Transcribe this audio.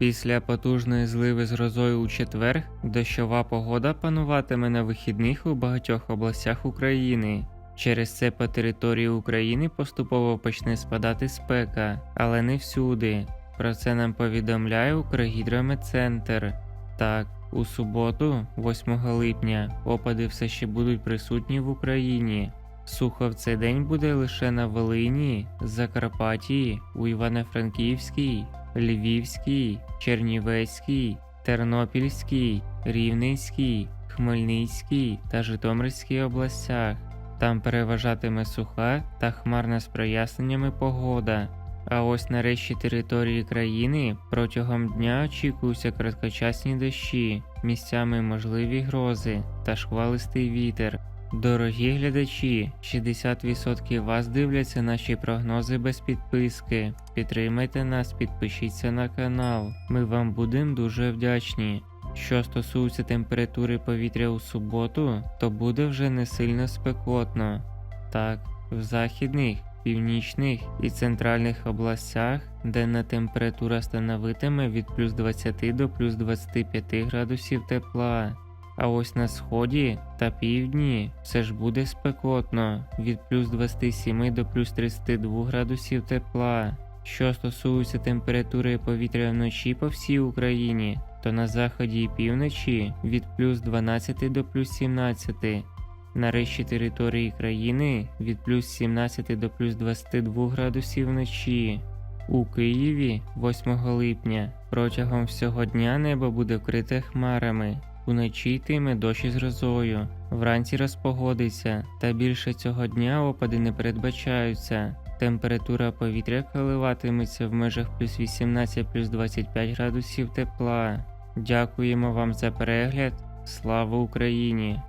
Після потужної зливи з грозою у четвер дощова погода пануватиме на вихідних у багатьох областях України. Через це по території України поступово почне спадати спека, але не всюди. Про це нам повідомляє Укргідрометцентр. Так, у суботу, 8 липня, опади все ще будуть присутні в Україні. Сухо в цей день буде лише на Волині, Закарпатті, у Івано-Франківській, Львівській, Чернівецькій, Тернопільській, Рівненській, Хмельницькій та Житомирській областях. Там переважатиме суха та хмарна з проясненнями погода. А ось на решті території країни протягом дня очікуються короткочасні дощі, місцями можливі грози та шквалистий вітер. Дорогі глядачі, 60% вас дивляться наші прогнози без підписки. Підтримайте нас, підпишіться на канал. Ми вам будемо дуже вдячні. Що стосується температури повітря у суботу, то буде вже не сильно спекотно. Так, в західних, північних і центральних областях денна температура становитиме від плюс 20 до плюс 25 градусів тепла. А ось на сході та півдні все ж буде спекотно від плюс 27 до плюс 32 градусів тепла. Що стосується температури повітря вночі по всій Україні, то на заході і півночі від плюс 12 до плюс 17. На решті території країни від плюс 17 до плюс 22 градусів вночі. У Києві 8 липня протягом всього дня небо буде вкрите хмарами. Уночі йтиме дощ із грозою, вранці розпогодиться, та більше цього дня опади не передбачаються. Температура повітря коливатиметься в межах плюс 18 плюс 25 градусів тепла. Дякуємо вам за перегляд. Слава Україні!